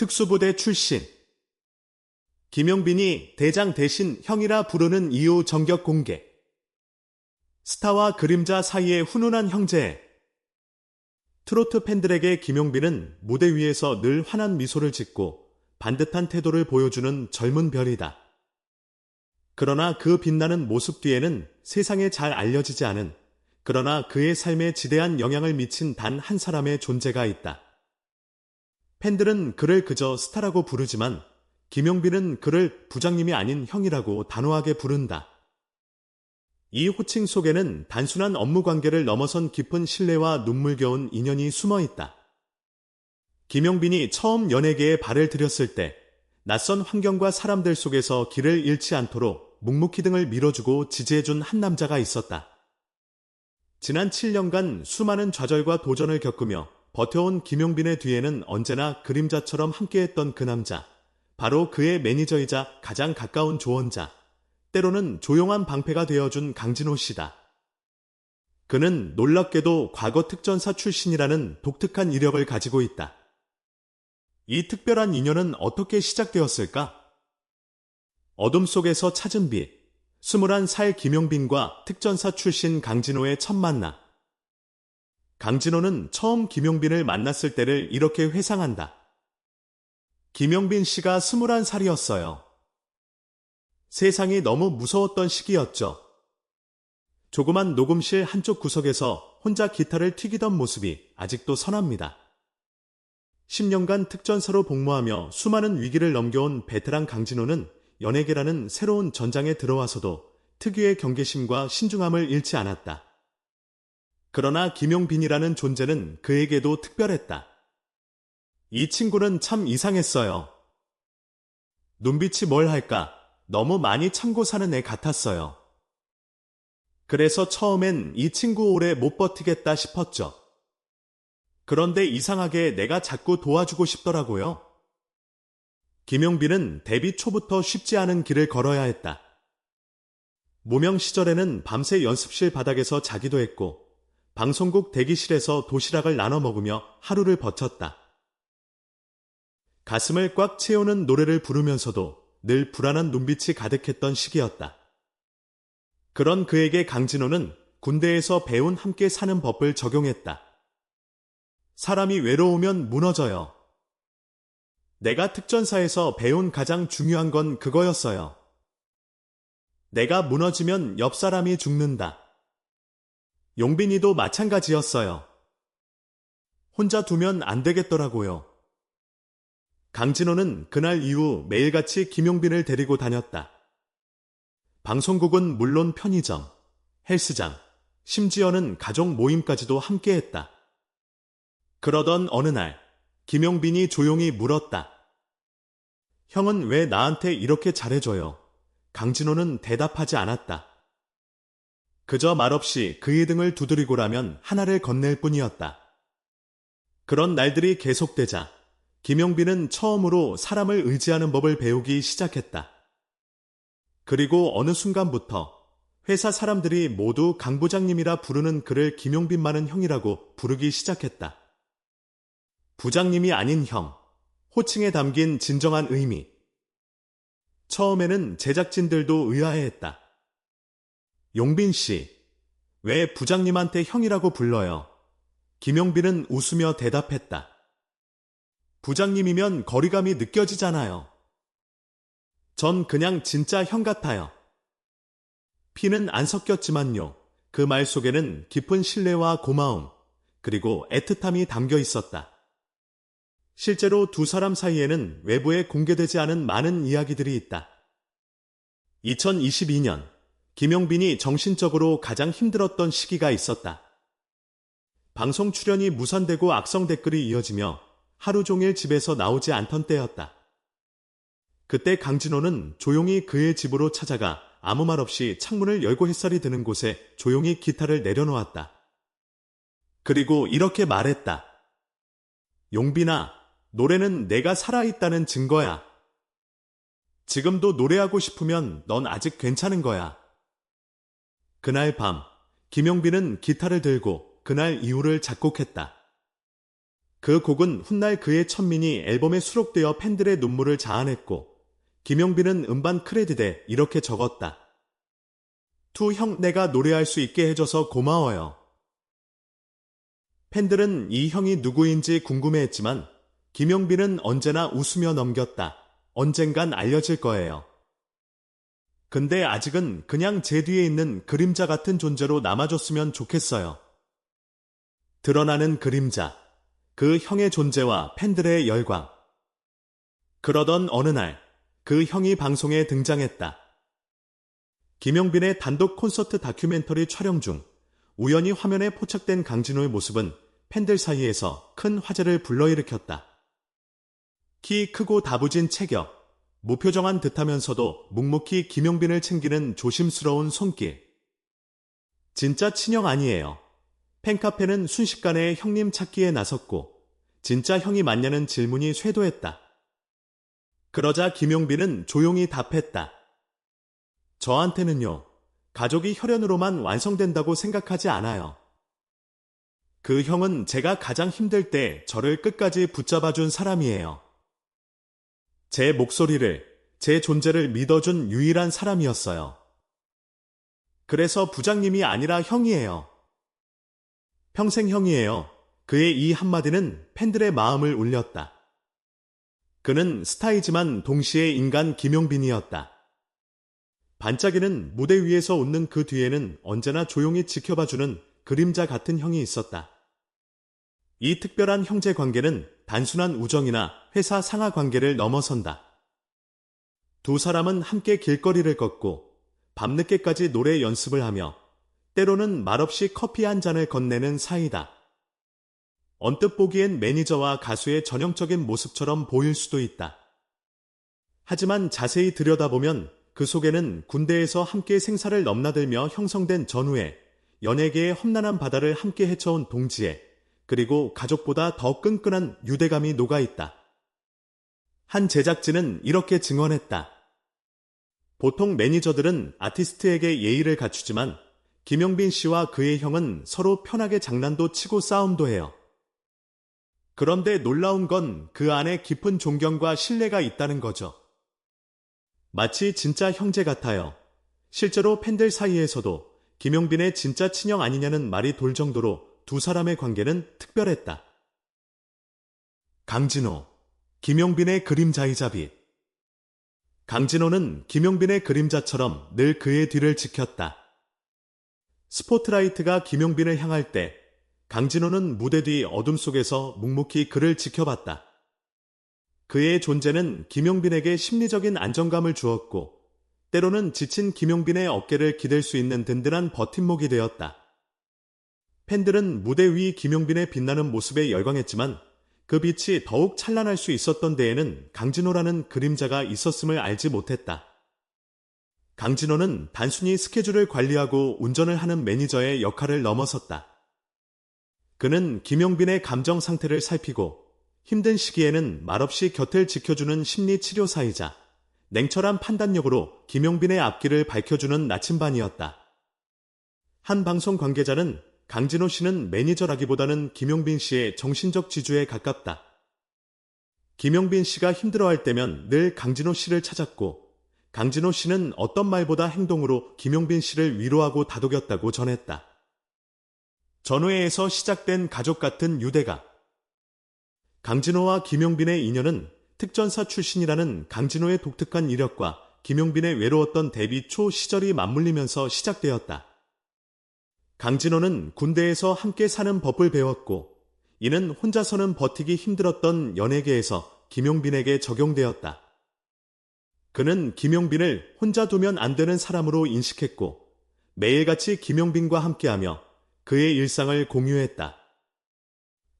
특수부대 출신. 김용빈이 대장 대신 형이라 부르는 이유 정격 공개. 스타와 그림자 사이의 훈훈한 형제. 트로트 팬들에게 김용빈은 무대 위에서 늘 환한 미소를 짓고 반듯한 태도를 보여주는 젊은 별이다. 그러나 그 빛나는 모습 뒤에는 세상에 잘 알려지지 않은 그러나 그의 삶에 지대한 영향을 미친 단 한 사람의 존재가 있다. 팬들은 그를 그저 스타라고 부르지만 김용빈은 그를 부장님이 아닌 형이라고 단호하게 부른다. 이 호칭 속에는 단순한 업무 관계를 넘어선 깊은 신뢰와 눈물겨운 인연이 숨어 있다. 김용빈이 처음 연예계에 발을 들였을 때 낯선 환경과 사람들 속에서 길을 잃지 않도록 묵묵히 등을 밀어주고 지지해준 한 남자가 있었다. 지난 7년간 수많은 좌절과 도전을 겪으며 버텨온 김용빈의 뒤에는 언제나 그림자처럼 함께했던 그 남자. 바로 그의 매니저이자 가장 가까운 조언자. 때로는 조용한 방패가 되어준 강진호 씨다. 그는 놀랍게도 과거 특전사 출신이라는 독특한 이력을 가지고 있다. 이 특별한 인연은 어떻게 시작되었을까? 어둠 속에서 찾은 빛. 21살 김용빈과 특전사 출신 강진호의 첫 만남. 강진호는 처음 김용빈을 만났을 때를 이렇게 회상한다. 김용빈 씨가 21살이었어요. 세상이 너무 무서웠던 시기였죠. 조그만 녹음실 한쪽 구석에서 혼자 기타를 튀기던 모습이 아직도 선합니다. 10년간 특전사로 복무하며 수많은 위기를 넘겨온 베테랑 강진호는 연예계라는 새로운 전장에 들어와서도 특유의 경계심과 신중함을 잃지 않았다. 그러나 김용빈이라는 존재는 그에게도 특별했다. 이 친구는 참 이상했어요. 눈빛이 뭘 할까? 너무 많이 참고 사는 애 같았어요. 그래서 처음엔 이 친구 오래 못 버티겠다 싶었죠. 그런데 이상하게 내가 자꾸 도와주고 싶더라고요. 김용빈은 데뷔 초부터 쉽지 않은 길을 걸어야 했다. 무명 시절에는 밤새 연습실 바닥에서 자기도 했고, 방송국 대기실에서 도시락을 나눠 먹으며 하루를 버텼다. 가슴을 꽉 채우는 노래를 부르면서도 늘 불안한 눈빛이 가득했던 시기였다. 그런 그에게 강진호는 군대에서 배운 함께 사는 법을 적용했다. 사람이 외로우면 무너져요. 내가 특전사에서 배운 가장 중요한 건 그거였어요. 내가 무너지면 옆 사람이 죽는다. 용빈이도 마찬가지였어요. 혼자 두면 안 되겠더라고요. 강진호는 그날 이후 매일같이 김용빈을 데리고 다녔다. 방송국은 물론 편의점, 헬스장, 심지어는 가족 모임까지도 함께했다. 그러던 어느 날 김용빈이 조용히 물었다. 형은 왜 나한테 이렇게 잘해줘요? 강진호는 대답하지 않았다. 그저 말없이 그의 등을 두드리고라면 하나를 건넬 뿐이었다. 그런 날들이 계속되자 김용빈은 처음으로 사람을 의지하는 법을 배우기 시작했다. 그리고 어느 순간부터 회사 사람들이 모두 강 부장님이라 부르는 그를 김용빈만은 형이라고 부르기 시작했다. 부장님이 아닌 형, 호칭에 담긴 진정한 의미. 처음에는 제작진들도 의아해했다. 용빈 씨, 왜 부장님한테 형이라고 불러요? 김용빈은 웃으며 대답했다. 부장님이면 거리감이 느껴지잖아요. 전 그냥 진짜 형 같아요. 피는 안 섞였지만요. 그 말 속에는 깊은 신뢰와 고마움, 그리고 애틋함이 담겨 있었다. 실제로 두 사람 사이에는 외부에 공개되지 않은 많은 이야기들이 있다. 2022년, 김용빈이 정신적으로 가장 힘들었던 시기가 있었다. 방송 출연이 무산되고 악성 댓글이 이어지며 하루 종일 집에서 나오지 않던 때였다. 그때 강진호는 조용히 그의 집으로 찾아가 아무 말 없이 창문을 열고 햇살이 드는 곳에 조용히 기타를 내려놓았다. 그리고 이렇게 말했다. 용빈아, 노래는 내가 살아있다는 증거야. 지금도 노래하고 싶으면 넌 아직 괜찮은 거야. 그날 밤, 김용빈은 기타를 들고 그날 이후를 작곡했다. 그 곡은 훗날 그의 천민이 앨범에 수록되어 팬들의 눈물을 자아냈고 김용빈은 음반 크레딧에 이렇게 적었다. 투 형 내가 노래할 수 있게 해줘서 고마워요. 팬들은 이 형이 누구인지 궁금해했지만 김용빈은 언제나 웃으며 넘겼다. 언젠간 알려질 거예요. 근데 아직은 그냥 제 뒤에 있는 그림자 같은 존재로 남아줬으면 좋겠어요. 드러나는 그림자. 그 형의 존재와 팬들의 열광. 그러던 어느 날, 그 형이 방송에 등장했다. 김용빈의 단독 콘서트 다큐멘터리 촬영 중 우연히 화면에 포착된 강진호의 모습은 팬들 사이에서 큰 화제를 불러일으켰다. 키 크고 다부진 체격, 무표정한 듯하면서도 묵묵히 김용빈을 챙기는 조심스러운 손길. 진짜 친형 아니에요. 팬카페는 순식간에 형님 찾기에 나섰고, 진짜 형이 맞냐는 질문이 쇄도했다. 그러자 김용빈은 조용히 답했다. 저한테는요, 가족이 혈연으로만 완성된다고 생각하지 않아요. 그 형은 제가 가장 힘들 때 저를 끝까지 붙잡아준 사람이에요. 제 목소리를, 제 존재를 믿어준 유일한 사람이었어요. 그래서 부장님이 아니라 형이에요. 평생 형이에요. 그의 이 한마디는 팬들의 마음을 울렸다. 그는 스타이지만 동시에 인간 김용빈이었다. 반짝이는 무대 위에서 웃는 그 뒤에는 언제나 조용히 지켜봐주는 그림자 같은 형이 있었다. 이 특별한 형제 관계는 단순한 우정이나 회사 상하 관계를 넘어선다. 두 사람은 함께 길거리를 걷고 밤늦게까지 노래 연습을 하며 때로는 말없이 커피 한 잔을 건네는 사이다. 언뜻 보기엔 매니저와 가수의 전형적인 모습처럼 보일 수도 있다. 하지만 자세히 들여다보면 그 속에는 군대에서 함께 생사를 넘나들며 형성된 전후에 연예계의 험난한 바다를 함께 헤쳐온 동지애, 그리고 가족보다 더 끈끈한 유대감이 녹아있다. 한 제작진은 이렇게 증언했다. 보통 매니저들은 아티스트에게 예의를 갖추지만 김영빈 씨와 그의 형은 서로 편하게 장난도 치고 싸움도 해요. 그런데 놀라운 건 그 안에 깊은 존경과 신뢰가 있다는 거죠. 마치 진짜 형제 같아요. 실제로 팬들 사이에서도 김용빈의 진짜 친형 아니냐는 말이 돌 정도로 두 사람의 관계는 특별했다. 강진호, 김용빈의 그림자이자 빛. 강진호는 김용빈의 그림자처럼 늘 그의 뒤를 지켰다. 스포트라이트가 김용빈을 향할 때 강진호는 무대 뒤 어둠 속에서 묵묵히 그를 지켜봤다. 그의 존재는 김용빈에게 심리적인 안정감을 주었고, 때로는 지친 김용빈의 어깨를 기댈 수 있는 든든한 버팀목이 되었다. 팬들은 무대 위 김용빈의 빛나는 모습에 열광했지만, 그 빛이 더욱 찬란할 수 있었던 데에는 강진호라는 그림자가 있었음을 알지 못했다. 강진호는 단순히 스케줄을 관리하고 운전을 하는 매니저의 역할을 넘어섰다. 그는 김용빈의 감정 상태를 살피고 힘든 시기에는 말없이 곁을 지켜주는 심리치료사이자 냉철한 판단력으로 김용빈의 앞길을 밝혀주는 나침반이었다. 한 방송 관계자는 강진호 씨는 매니저라기보다는 김용빈 씨의 정신적 지주에 가깝다. 김용빈 씨가 힘들어할 때면 늘 강진호 씨를 찾았고 강진호 씨는 어떤 말보다 행동으로 김용빈 씨를 위로하고 다독였다고 전했다. 전후회에서 시작된 가족 같은 유대가 강진호와 김용빈의 인연은 특전사 출신이라는 강진호의 독특한 이력과 김용빈의 외로웠던 데뷔 초 시절이 맞물리면서 시작되었다. 강진호는 군대에서 함께 사는 법을 배웠고 이는 혼자서는 버티기 힘들었던 연예계에서 김용빈에게 적용되었다. 그는 김용빈을 혼자 두면 안 되는 사람으로 인식했고 매일같이 김용빈과 함께하며 그의 일상을 공유했다.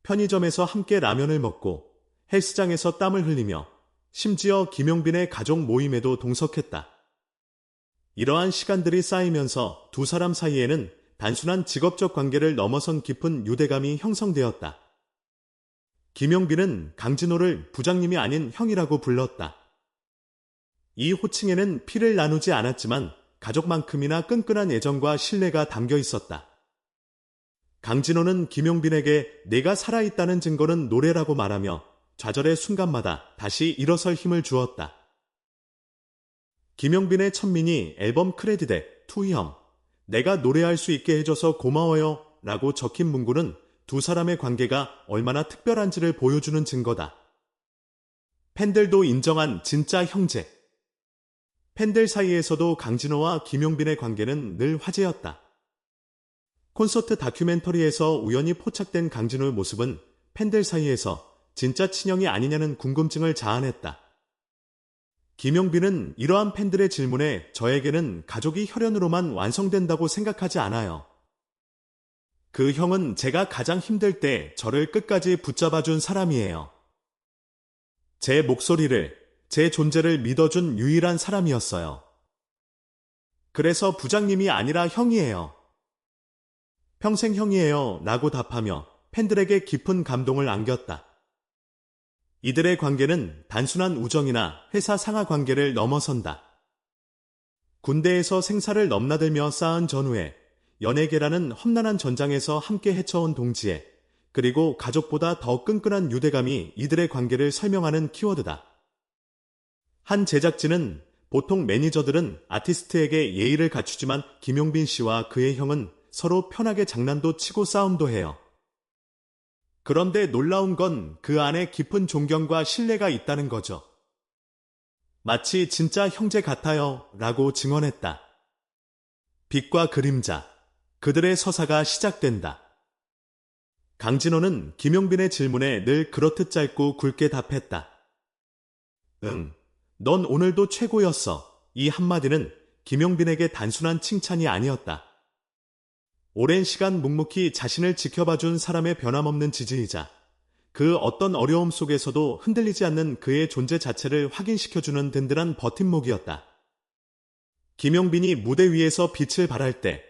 편의점에서 함께 라면을 먹고 헬스장에서 땀을 흘리며 심지어 김용빈의 가족 모임에도 동석했다. 이러한 시간들이 쌓이면서 두 사람 사이에는 단순한 직업적 관계를 넘어선 깊은 유대감이 형성되었다. 김용빈은 강진호를 부장님이 아닌 형이라고 불렀다. 이 호칭에는 피를 나누지 않았지만 가족만큼이나 끈끈한 애정과 신뢰가 담겨 있었다. 강진호는 김용빈에게 내가 살아있다는 증거는 노래라고 말하며 좌절의 순간마다 다시 일어설 힘을 주었다. 김용빈의 천민이 앨범 크레딧에 투형, 내가 노래할 수 있게 해줘서 고마워요 라고 적힌 문구는 두 사람의 관계가 얼마나 특별한지를 보여주는 증거다. 팬들도 인정한 진짜 형제. 팬들 사이에서도 강진호와 김용빈의 관계는 늘 화제였다. 콘서트 다큐멘터리에서 우연히 포착된 강진호의 모습은 팬들 사이에서 진짜 친형이 아니냐는 궁금증을 자아냈다. 김용빈은 이러한 팬들의 질문에 저에게는 가족이 혈연으로만 완성된다고 생각하지 않아요. 그 형은 제가 가장 힘들 때 저를 끝까지 붙잡아준 사람이에요. 제 목소리를, 제 존재를 믿어준 유일한 사람이었어요. 그래서 부장님이 아니라 형이에요. 평생 형이에요. 라고 답하며 팬들에게 깊은 감동을 안겼다. 이들의 관계는 단순한 우정이나 회사 상하 관계를 넘어선다. 군대에서 생사를 넘나들며 쌓은 전후에 연예계라는 험난한 전장에서 함께 헤쳐온 동지에 그리고 가족보다 더 끈끈한 유대감이 이들의 관계를 설명하는 키워드다. 한 제작진은 보통 매니저들은 아티스트에게 예의를 갖추지만 김용빈 씨와 그의 형은 서로 편하게 장난도 치고 싸움도 해요. 그런데 놀라운 건 그 안에 깊은 존경과 신뢰가 있다는 거죠. 마치 진짜 형제 같아요 라고 증언했다. 빛과 그림자, 그들의 서사가 시작된다. 강진호는 김용빈의 질문에 늘 그렇듯 짧고 굵게 답했다. 응, 넌 오늘도 최고였어. 이 한마디는 김용빈에게 단순한 칭찬이 아니었다. 오랜 시간 묵묵히 자신을 지켜봐준 사람의 변함없는 지지이자 그 어떤 어려움 속에서도 흔들리지 않는 그의 존재 자체를 확인시켜주는 든든한 버팀목이었다. 김용빈이 무대 위에서 빛을 발할 때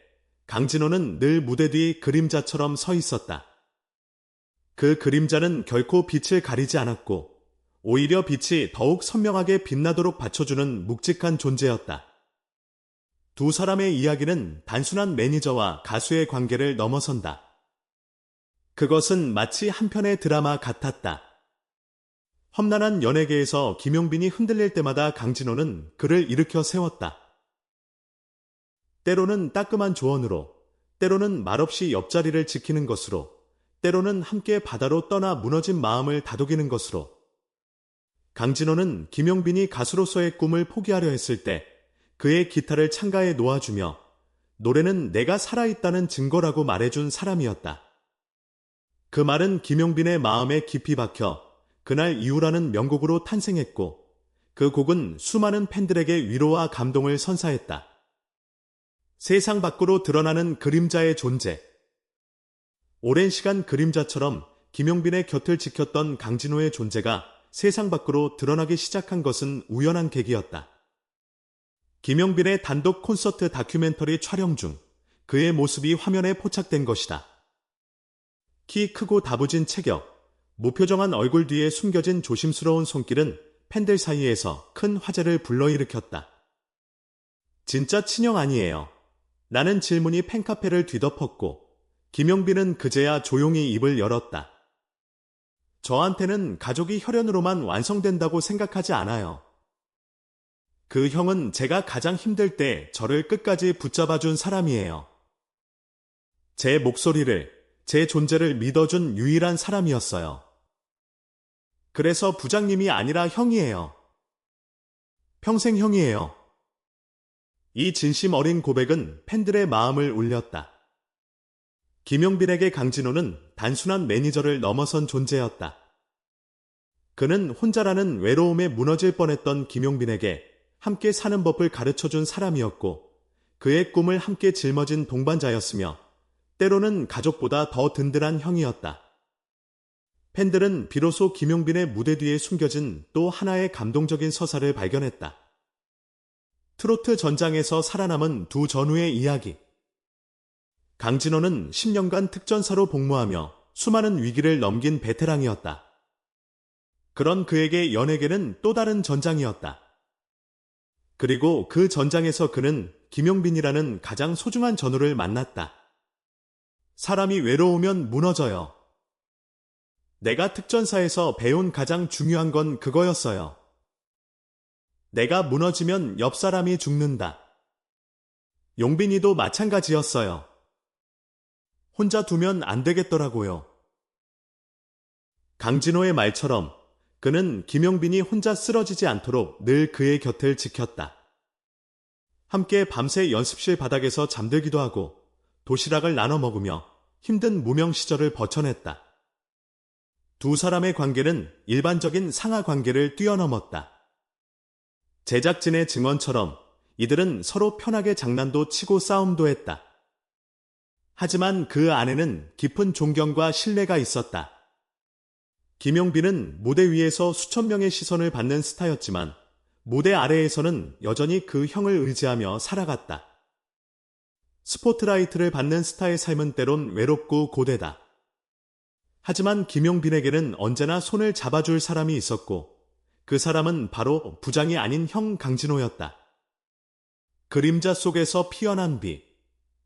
강진호는 늘 무대 뒤 그림자처럼 서 있었다. 그 그림자는 결코 빛을 가리지 않았고 오히려 빛이 더욱 선명하게 빛나도록 받쳐주는 묵직한 존재였다. 두 사람의 이야기는 단순한 매니저와 가수의 관계를 넘어선다. 그것은 마치 한 편의 드라마 같았다. 험난한 연예계에서 김용빈이 흔들릴 때마다 강진호는 그를 일으켜 세웠다. 때로는 따끔한 조언으로, 때로는 말없이 옆자리를 지키는 것으로, 때로는 함께 바다로 떠나 무너진 마음을 다독이는 것으로. 강진호는 김용빈이 가수로서의 꿈을 포기하려 했을 때 그의 기타를 창가에 놓아주며 노래는 내가 살아있다는 증거라고 말해준 사람이었다. 그 말은 김용빈의 마음에 깊이 박혀 그날 이후라는 명곡으로 탄생했고 그 곡은 수많은 팬들에게 위로와 감동을 선사했다. 세상 밖으로 드러나는 그림자의 존재. 오랜 시간 그림자처럼 김용빈의 곁을 지켰던 강진호의 존재가 세상 밖으로 드러나기 시작한 것은 우연한 계기였다. 김영빈의 단독 콘서트 다큐멘터리 촬영 중 그의 모습이 화면에 포착된 것이다. 키 크고 다부진 체격, 무표정한 얼굴 뒤에 숨겨진 조심스러운 손길은 팬들 사이에서 큰 화제를 불러일으켰다. 진짜 친형 아니에요. 라는 질문이 팬카페를 뒤덮었고 김영빈은 그제야 조용히 입을 열었다. 저한테는 가족이 혈연으로만 완성된다고 생각하지 않아요. 그 형은 제가 가장 힘들 때 저를 끝까지 붙잡아준 사람이에요. 제 목소리를, 제 존재를 믿어준 유일한 사람이었어요. 그래서 부장님이 아니라 형이에요. 평생 형이에요. 이 진심 어린 고백은 팬들의 마음을 울렸다. 김용빈에게 강진호는 단순한 매니저를 넘어선 존재였다. 그는 혼자라는 외로움에 무너질 뻔했던 김용빈에게 함께 사는 법을 가르쳐 준 사람이었고 그의 꿈을 함께 짊어진 동반자였으며 때로는 가족보다 더 든든한 형이었다. 팬들은 비로소 김용빈의 무대 뒤에 숨겨진 또 하나의 감동적인 서사를 발견했다. 트로트 전장에서 살아남은 두 전우의 이야기. 강진호는 10년간 특전사로 복무하며 수많은 위기를 넘긴 베테랑이었다. 그런 그에게 연예계는 또 다른 전장이었다. 그리고 그 전장에서 그는 김용빈이라는 가장 소중한 전우를 만났다. 사람이 외로우면 무너져요. 내가 특전사에서 배운 가장 중요한 건 그거였어요. 내가 무너지면 옆 사람이 죽는다. 용빈이도 마찬가지였어요. 혼자 두면 안 되겠더라고요. 강진호의 말처럼 그는 김용빈이 혼자 쓰러지지 않도록 늘 그의 곁을 지켰다. 함께 밤새 연습실 바닥에서 잠들기도 하고 도시락을 나눠 먹으며 힘든 무명 시절을 버텨냈다. 두 사람의 관계는 일반적인 상하 관계를 뛰어넘었다. 제작진의 증언처럼 이들은 서로 편하게 장난도 치고 싸움도 했다. 하지만 그 안에는 깊은 존경과 신뢰가 있었다. 김용빈은 무대 위에서 수천 명의 시선을 받는 스타였지만 무대 아래에서는 여전히 그 형을 의지하며 살아갔다. 스포트라이트를 받는 스타의 삶은 때론 외롭고 고되다. 하지만 김용빈에게는 언제나 손을 잡아줄 사람이 있었고 그 사람은 바로 부장이 아닌 형 강진호였다. 그림자 속에서 피어난 비,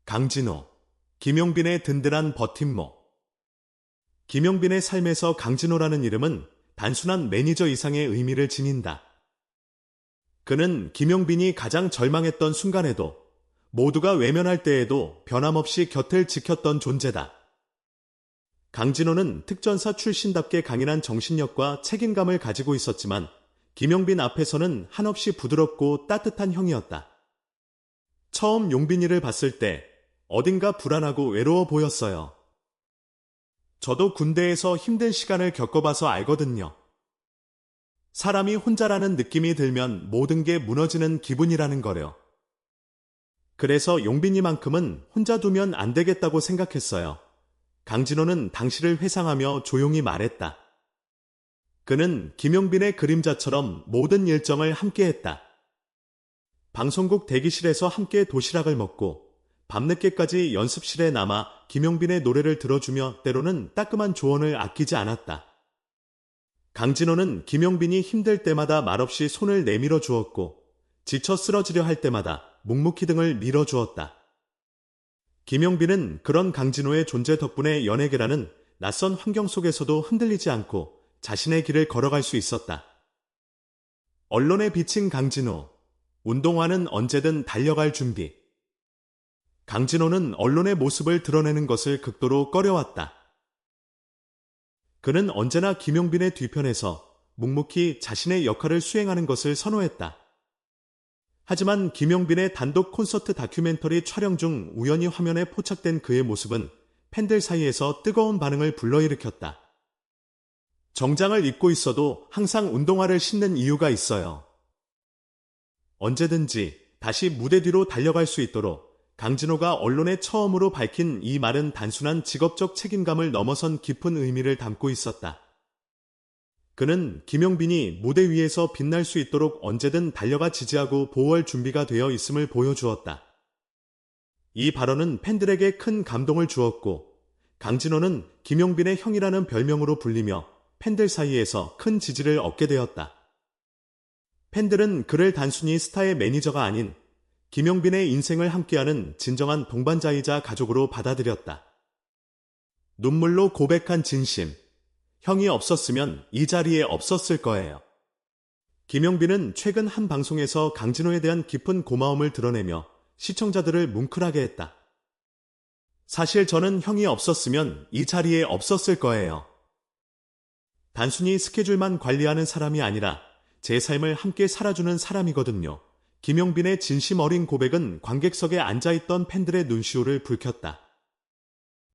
강진호, 김용빈의 든든한 버팀목. 김용빈의 삶에서 강진호라는 이름은 단순한 매니저 이상의 의미를 지닌다. 그는 김용빈이 가장 절망했던 순간에도 모두가 외면할 때에도 변함없이 곁을 지켰던 존재다. 강진호는 특전사 출신답게 강인한 정신력과 책임감을 가지고 있었지만 김용빈 앞에서는 한없이 부드럽고 따뜻한 형이었다. 처음 용빈이를 봤을 때 어딘가 불안하고 외로워 보였어요. 저도 군대에서 힘든 시간을 겪어봐서 알거든요. 사람이 혼자라는 느낌이 들면 모든 게 무너지는 기분이라는 거려. 그래서 용빈이만큼은 혼자 두면 안 되겠다고 생각했어요. 강진호는 당시를 회상하며 조용히 말했다. 그는 김용빈의 그림자처럼 모든 일정을 함께 했다. 방송국 대기실에서 함께 도시락을 먹고 밤늦게까지 연습실에 남아 김용빈의 노래를 들어주며 때로는 따끔한 조언을 아끼지 않았다. 강진호는 김용빈이 힘들 때마다 말없이 손을 내밀어 주었고 지쳐 쓰러지려 할 때마다 묵묵히 등을 밀어 주었다. 김용빈은 그런 강진호의 존재 덕분에 연예계라는 낯선 환경 속에서도 흔들리지 않고 자신의 길을 걸어갈 수 있었다. 언론에 비친 강진호, 운동화는 언제든 달려갈 준비. 강진호는 언론의 모습을 드러내는 것을 극도로 꺼려왔다. 그는 언제나 김용빈의 뒤편에서 묵묵히 자신의 역할을 수행하는 것을 선호했다. 하지만 김용빈의 단독 콘서트 다큐멘터리 촬영 중 우연히 화면에 포착된 그의 모습은 팬들 사이에서 뜨거운 반응을 불러일으켰다. 정장을 입고 있어도 항상 운동화를 신는 이유가 있어요. 언제든지 다시 무대 뒤로 달려갈 수 있도록 강진호가 언론에 처음으로 밝힌 이 말은 단순한 직업적 책임감을 넘어선 깊은 의미를 담고 있었다. 그는 김용빈이 무대 위에서 빛날 수 있도록 언제든 달려가 지지하고 보호할 준비가 되어 있음을 보여주었다. 이 발언은 팬들에게 큰 감동을 주었고 강진호는 김용빈의 형이라는 별명으로 불리며 팬들 사이에서 큰 지지를 얻게 되었다. 팬들은 그를 단순히 스타의 매니저가 아닌 김용빈의 인생을 함께하는 진정한 동반자이자 가족으로 받아들였다. 눈물로 고백한 진심. 형이 없었으면 이 자리에 없었을 거예요. 김용빈은 최근 한 방송에서 강진호에 대한 깊은 고마움을 드러내며 시청자들을 뭉클하게 했다. 사실 저는 형이 없었으면 이 자리에 없었을 거예요. 단순히 스케줄만 관리하는 사람이 아니라 제 삶을 함께 살아주는 사람이거든요. 김용빈의 진심 어린 고백은 관객석에 앉아있던 팬들의 눈시울을 붉혔다.